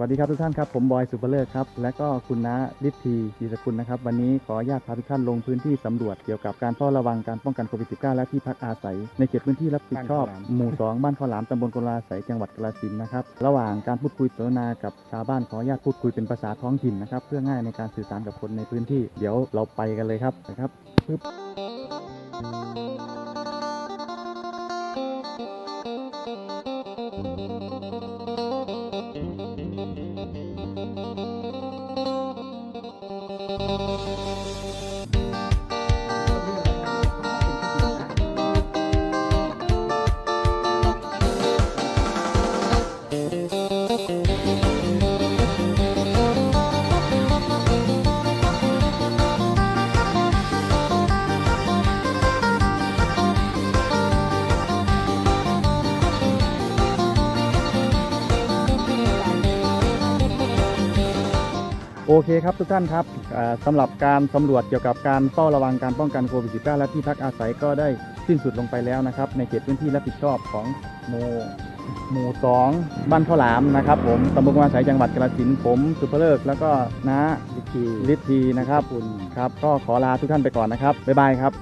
วัสดีครับทุกท่านครับ ผมบอยสุภเลิศครับ และก็คุณน้าฤทธีศรีสกุลนะครับ วันนี้ขออนุญาตพาทุกท่านลงพื้นที่สำรวจเกี่ยวกับการเฝ้าระวังการป้องกันโควิด -19 และที่พักอาศัย ในเขตพื้นที่รับผิดชอบบ้านข้าวหลามหมู่ 2 บ้านข้าวหลามตำบลกลาศัยจังหวัดกาฬสินธุ์นะครับ ระหว่างการพูดคุยสนทนากับชาวบ้านขออนุญาตพูดคุยเป็นภาษาท้องถิ่นนะครับ เพื่อง่ายในการสื่อสารกับคนในพื้นที่ เดี๋ยวเราไปกันเลยครับนะครับปึ๊บ Música โอเคครับทุกท่านครับอ่าสำหรับการสำรวจเกี่ยวกับการเฝ้าระวังการป้องกันโควิด -19 และที่พักอาศัยก็ได้สิ้นสุดลงไปแล้วนะครับ ในเขตพื้นที่รับผิดชอบของโมหมู่สองบ้านข้าวหลามนะครับผมตำบลกวาสายจังหวัดกาฬสินธุผม สุภเลิก แล้วก็น้าวิธีฤทธีนะครับคุณครับ ก็ขอลาทุกท่านไปก่อนนะครับ บ๊ายบายครับ